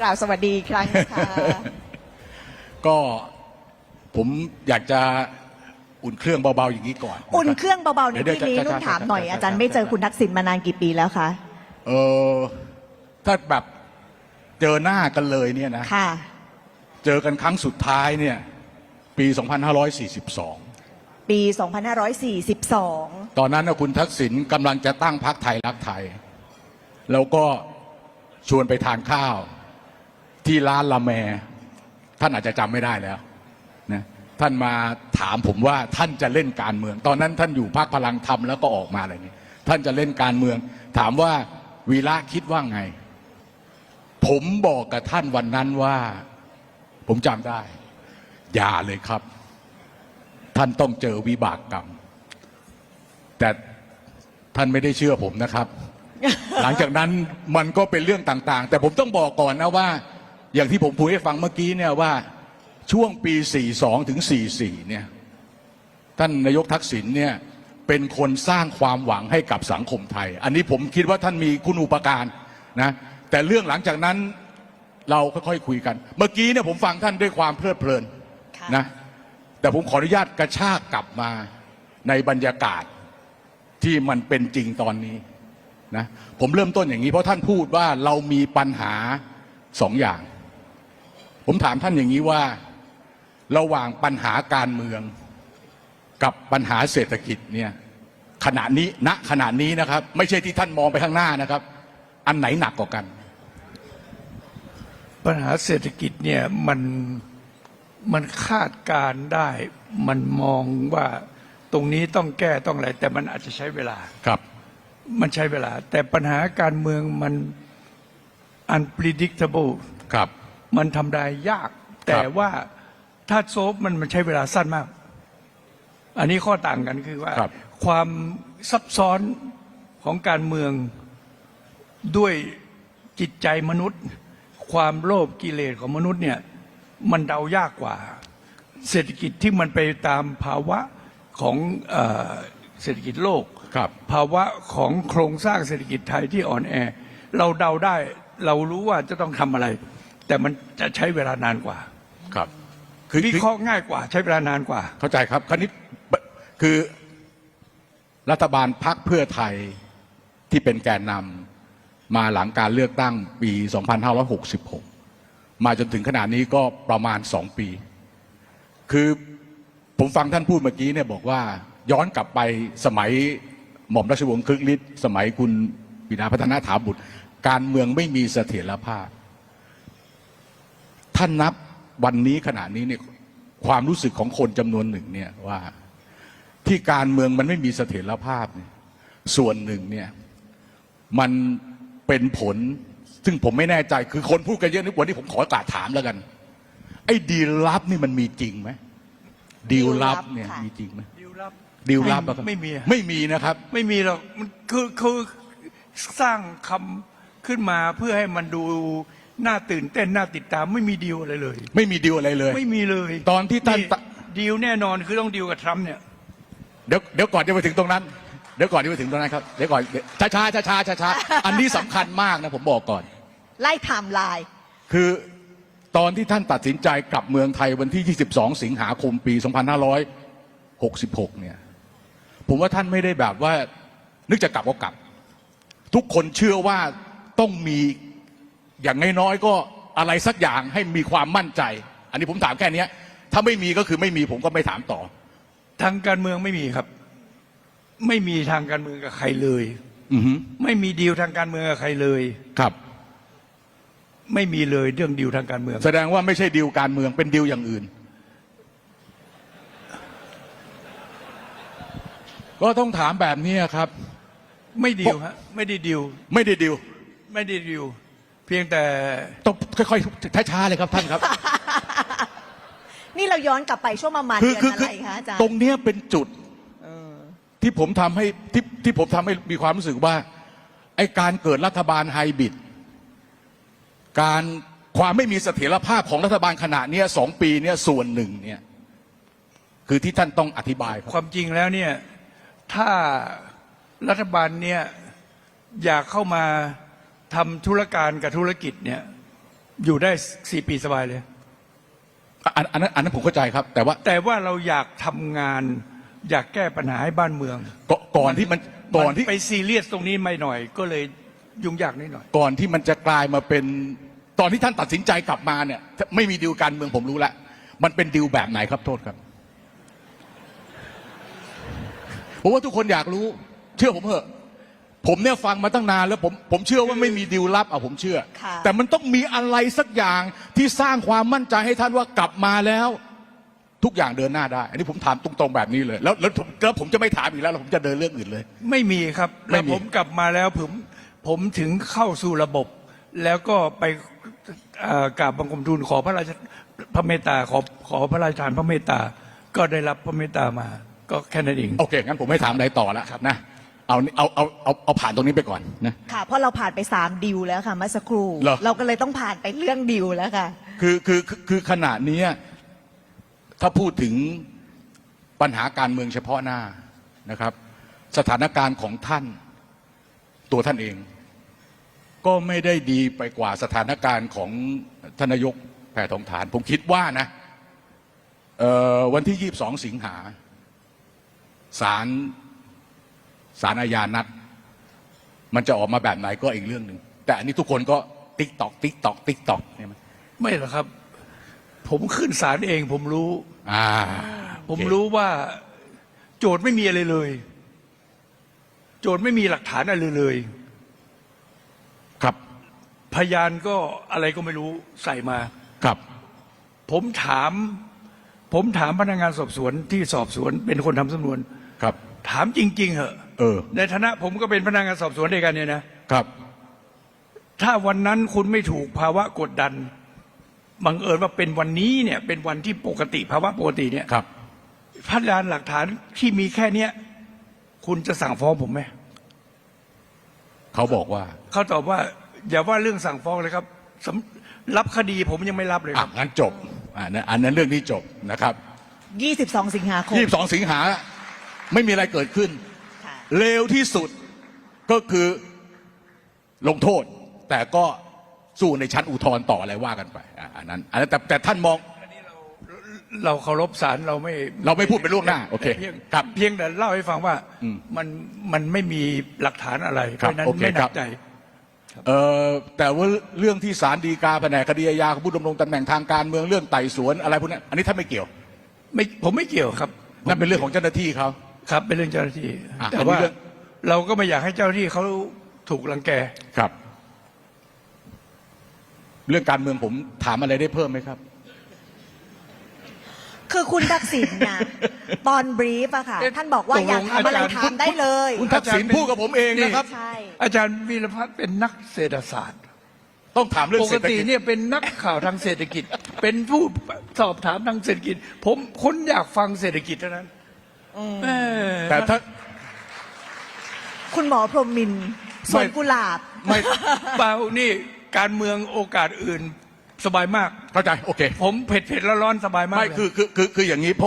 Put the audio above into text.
กล่าวสวัสดีอีกครั้งนะคะ ก็ผมอยากจะอุ่นเครื่องเบาๆอย่างนี้ก่อนอุ่นเครื่องเบาๆในดี๋ยวที่นี้ดี๋ยวนุ่นถามหน่อยช้ๆอาจารย์ไม่เจอคุณทักษิณมานานกี่ปีแล้วคะ เออถ้าแบบเจอหน้ากันเลยเนี่ยนะ ค่ะ เจอกันครั้งสุดท้ายเนี่ย ปี 2542 ปี 2542 ตอนนั้นนะคุณทักษิณกำลังจะตั้งพรรคไทยรักไทย แล้วก็ชวนไปทานข้าว ที่ร้านละแม ท่านอาจจะจำไม่ได้แล้วนะท่านมาถามผมว่าท่านจะเล่นการเมือง ตอนนั้นท่านอยู่พรรคพลังธรรมแล้วก็ออกมาอะไรนี้ท่านจะเล่นการเมือง ถามว่าวีระคิดว่าไง ผมบอกกับท่านวันนั้นว่า ผมจำได้ อย่าเลยครับ ท่านต้องเจอวิบากกรรม แต่ท่านไม่ได้เชื่อผมนะครับ หลังจากนั้นมันก็เป็นเรื่องต่าง ๆ แต่ผมต้องบอกก่อนนะว่า อย่างที่ผมพูดให้ฟังเมื่อกี้เนี่ยว่าช่วงปี 42 ถึง 44 เนี่ยท่านนายกทักษิณเนี่ยเป็นคนสร้างความหวังให้กับสังคมไทย อันนี้ผมคิดว่าท่านมีคุณอุปการนะแต่เรื่องหลังจากนั้นเราค่อยๆคุยกัน เมื่อกี้เนี่ยผมฟังท่านด้วยความเพลิดเพลินค่ะนะแต่ผมขออนุญาตกระชากกลับมาในบรรยากาศที่มันเป็นจริงตอนนี้นะผมเริ่มต้นอย่างนี้เพราะท่านพูดว่าเรามีปัญหาสองอย่าง ผมถามท่านอย่างนี้ว่า ระหว่างปัญหาการเมืองกับปัญหาเศรษฐกิจเนี่ยขณะนี้ณขณะนี้นะครับ ไม่ใช่ที่ท่านมองไปข้างหน้านะครับ อันไหนหนักกว่ากัน ปัญหาเศรษฐกิจเนี่ยมันมันคาดการณ์ได้ มันมองว่าตรงนี้ต้องแก้ต้องอะไร แต่มันอาจจะใช้เวลาครับ มันใช้เวลา แต่ปัญหาการเมืองมัน unpredictable ครับ มันทำได้ยาก แต่ว่าถ้าโซฟมันมันใช้เวลาสั้นมาก อันนี้ข้อต่างกันคือว่าครับความซับซ้อนของการเมืองด้วยจิตใจมนุษย์ ความโลภกิเลสของมนุษย์เนี่ยมันเดายากกว่า เศรษฐกิจที่มันไปตามภาวะของเออเศรษฐกิจโลกครับภาวะของโครงสร้างเศรษฐกิจไทยที่อ่อนแอ เราเดาได้ เรารู้ว่าจะต้องทำอะไร แต่มันจะใช้เวลานานกว่าครับคือวิเคราะห์ง่ายกว่า ใช้เวลานานกว่า เข้าใจครับ คราวนี้บคือรัฐบาลพักเพื่อไทยที่เป็นแกนนำมาหลังการเลือกตั้งปี 2566 มาจนถึงขนาดนี้ก็ประมาณสองปี คือผมฟังท่านพูดเมื่อกี้เนี่ยบอกว่าย้อนกลับไปสมัยหม่อมราชวงศ์ครึกฤทธิ์สมัยคุณบิดาพัฒนาถาบุตร การเมืองไม่มีเสถียรภาพ ท่านนับวันนี้ขณะนี้เนี่ยความรู้สึกของคนจำนวนหนึ่งเนี่ยว่าที่การเมืองมันไม่มีเสถียรภาพเนี่ยส่วนหนึ่งเนี่ยมันเป็นผล ซึ่งผมไม่แน่ใจคือคนพูดกันเยอะนี่วันนี้ผมขอโอกาสถามแล้วกัน ไอ้ดีลลับนี่มันมีจริงไหมดีลลับเนี่ยค่ะมีจริงไหมดิวลับดีลลับอะครับไม่มีอะไม่มีนะครับ ไม่มีหรอกมันคือคือสร้างคำขึ้นมาเพื่อให้มันดู น่าตื่นเต้นน่าติดตามไม่มีดีลอะไรเลย ไม่มีดีลอะไรเลย ไม่มีเลยตอนที่ท่าน ดีลแน่นอนคือต้องดีลกับทรัมป์เนี่ยเดี๋ยวเดี๋ยวก่อนจะไปถึงตรงนั้น เดี๋ยวก่อนจะไปถึงตรงนั้นครับเดี๋ยวก่อนช้าช้าช้าช้าช้าช้าๆอันนี้สำคัญมากนะผมบอกก่อน ไล่ไทม์ไลน์คือตอนที่ท่านตัดสินใจกลับเมืองไทยวันที่ 22 สิงหาคมปี 2566 เนี่ย ผมว่าท่านไม่ได้แบบว่า นึกจะกลับก็กลับ ทุกคนเชื่อว่าต้องมี อย่างน้อยๆก็อะไรสักอย่างให้มีความมั่นใจ อันนี้ผมถามแค่เนี้ย ถ้าไม่มีก็คือไม่มีผมก็ไม่ถามต่อ ทางการเมืองไม่มีครับ ไม่มีทางการเมืองกับใครเลย อือฮึไม่มีดีลทางการเมืองกับใครเลย ครับ ไม่มีเลยเรื่องดีลทางการเมือง แสดงว่าไม่ใช่ดีลการเมืองเป็นดีลอย่างอื่น ก็ต้องถามแบบนี้ครับ ไม่ดีลฮะไม่ได้ดีลไม่ได้ดีล ไม่ได้ดีล เพียงแต่ต้องค่อยๆช้าๆเลยครับท่านครับ นี่เราย้อนกลับไปช่วงประมาณคือเดือนคืออะคือไรคะอาจารย์ตรงเนี้ยเป็นจุดเออที่ผมทำให้ที่ที่ผมทำให้มีความรู้สึกว่า ไอการเกิดรัฐบาลไฮบริดการความไม่มีเสถียรภาพของรัฐบาลขณะเนี้ยสองปีเนี้ยส่วนหนึ่งเนี่ยคือที่ท่านต้องอธิบายครับความจริงแล้วเนี่ยถ้ารัฐบาลเนี่ยอยากเข้ามา ทำธุรการกับธุรกิจเนี่ย อยู่ได้สี่ปีสบายเลย อันอันนั้นอันนั้นผมเข้าใจครับ แต่ว่าแต่ว่าเราอยากทำงาน อยากแก้ปัญหาให้บ้านเมืองก่อนก่อนที่มันก่อนที่มัไปซีเรียสตรงนี้ไม่หน่อย ก็เลยยุ่งยากนิดหน่อย ก่อนที่มันจะกลายมาเป็น ตอนที่ท่านตัดสินใจกลับมาเนี่ย ไม่มีดิวการเมืองผมรู้แล้วมันเป็นดิวแบบไหนครับโทษครับผมว่าทุกคนอยากรู้ เชื่อผมเถอะ ผมเนี่ยฟังมาตั้งนานแล้วผมผมเชื่อว่าไม่มีดิวลับอะผมเชื่อ ค่ะแต่มันต้องมีอะไรสักอย่างที่สร้างความมั่นใจให้ท่านว่ากลับมาแล้ว ทุกอย่างเดินหน้าได้ อันนี้ผมถามตรงๆแบบนี้เลย แล้วแล้วผมแล้วผมจะไม่ถามอีกแล้วแล้วผมจะเดินเรื่องอื่นเลย ไม่มีครับไม่แล้วมี ผมกลับมาแล้วผมผมถึงเข้าสู่ระบบ แล้วก็ไปเอ่อกราบบังคมทูลขอพระราชพระเมตตาขอขอพระราชทานพระเมตตา ก็ได้รับพระเมตตามา ก็แค่นั้นเอง โอเคงั้นผมไม่ถามอะไรต่อแล้วนะ เอาเอาเอาเอาเอาผ่านตรงนี้ไปก่อนนะ ค่ะ เพราะเราผ่านไปสามดิวแล้วค่ะเมื่อสักครู่เหรอ เราก็เลยต้องผ่านไปเรื่องดิวแล้วค่ะ คือคือคือคือขณะนี้ถ้าพูดถึงปัญหาการเมืองเฉพาะหน้านะครับ สถานการณ์ของท่านตัวท่านเอง ก็ไม่ได้ดีไปกว่าสถานการณ์ของทานนายกแผ่ทองฐาน ผมคิดว่านะเอ่อวันที่ 22 สิงหาศาล ศาลอาญานัด มันจะออกมาแบบไหนก็อีกเรื่องหนึ่งแต่อันนี้ทุกคนก็ติ๊กตอกติ๊กตอกติ๊กตอกใช่ไหมไม่หรอกครับ ผมขึ้นศาลเองผมรู้ อ่าผมโอเครู้ว่าโจทย์ไม่มีอะไรเลย โจทย์ไม่มีหลักฐานอะไรเลย ครับ พยานก็อะไรก็ไม่รู้ใส่มา ครับ ผมถาม ผมถามพนักงานสอบสวนที่สอบสวนเป็นคนทำสำนวน ครับ ถามจริง ๆเหอะ เออ ในฐานะผมก็เป็นพนักงานสอบสวนด้วยกันเนี่ยนะครับ ถ้าวันนั้นคุณไม่ถูกภาวะกดดันบังเอิญว่าเป็นวันนี้เนี่ย เป็นวันที่ปกติภาวะปกติเนี่ยครับพยานหลักฐานที่มีแค่เนี้ยคุณจะสั่งฟ้องผมไหมเขาบอกว่า เขาตอบว่า อย่าว่าเรื่องสั่งฟ้องเลยครับสำรับคดีผมยังไม่รับเลยคอะรับ งั้นจบอ่านะอันนั้นเรื่องนี้จบนะครับ 22 สิงหาคม 22 สิงหาไม่มีอะไรเกิดขึ้นค่ะ เร็วที่สุดก็คือลงโทษ แต่ก็สู้ในชั้นอุทธรณ์ต่ออะไรว่ากันไปอะอันนั้นอันนั้นแต่แต่ท่านมองเราเคารพศาลเราไม่เราไม่พูดเป็นล่วงหน้าโอเคพียงครับ เพียงแต่เล่าให้ฟังว่าอืมมันมันไม่มีหลักฐานอะไรเพครับราะฉะนั้นโอเคไม่หนัครักบใจ เอ่อแต่ว่าเรื่องที่ศาลฎีกาแผนกคดีอาญาของผู้ดำรงตำแหน่งทางการเมืองเรื่องไต่สวนอะไรพวกนั้นอันนี้ท่านไม่เกี่ยว ไม่ผมไม่เกี่ยวครับนั่นเป็นเรื่องของเจ้าหน้าที่เขา ครับเป็นเรื่องเจ้าหน้าที่ อะแต่อันนี้ว่าเรื่องเราก็ไม่อยากให้เจ้าหน้าที่เขาถูกรังแก ครับ เรื่องการเมืองผมถามอะไรได้เพิ่มไหมครับ คือคุณทักษิณนะ ตอนบรีฟอะค่ะ เอ๊ะท่านบอกว่าตกลงอยากทำอะไรอาจารย์ ทำได้เลย คุณทักษิณพูดกับผมเองนะครับ ใช่ อาจารย์วีรพัฒน์เป็นนักเศรษฐศาสตร์ ต้องถามเรื่องปเศกรษฐติกิจเนี่ยเป็นนักข่าวทางเศรษฐกิจ เป็นผู้สอบถามทางเศรษฐกิจ ผมคนอยากฟังเศรษฐกิจเท่านั้นเออ แต่ถ้า คุณหมอพรหมมินทร์สวนไม่ กุหลาบ ไม่เปล่านี่การเมืองโอกาสอื่นสบายมาก เข้าใจ โอเค ผมเผ็ดเผ็ดๆร้อนๆสบายมากไม่เลย คือคือคือคืออย่างนี้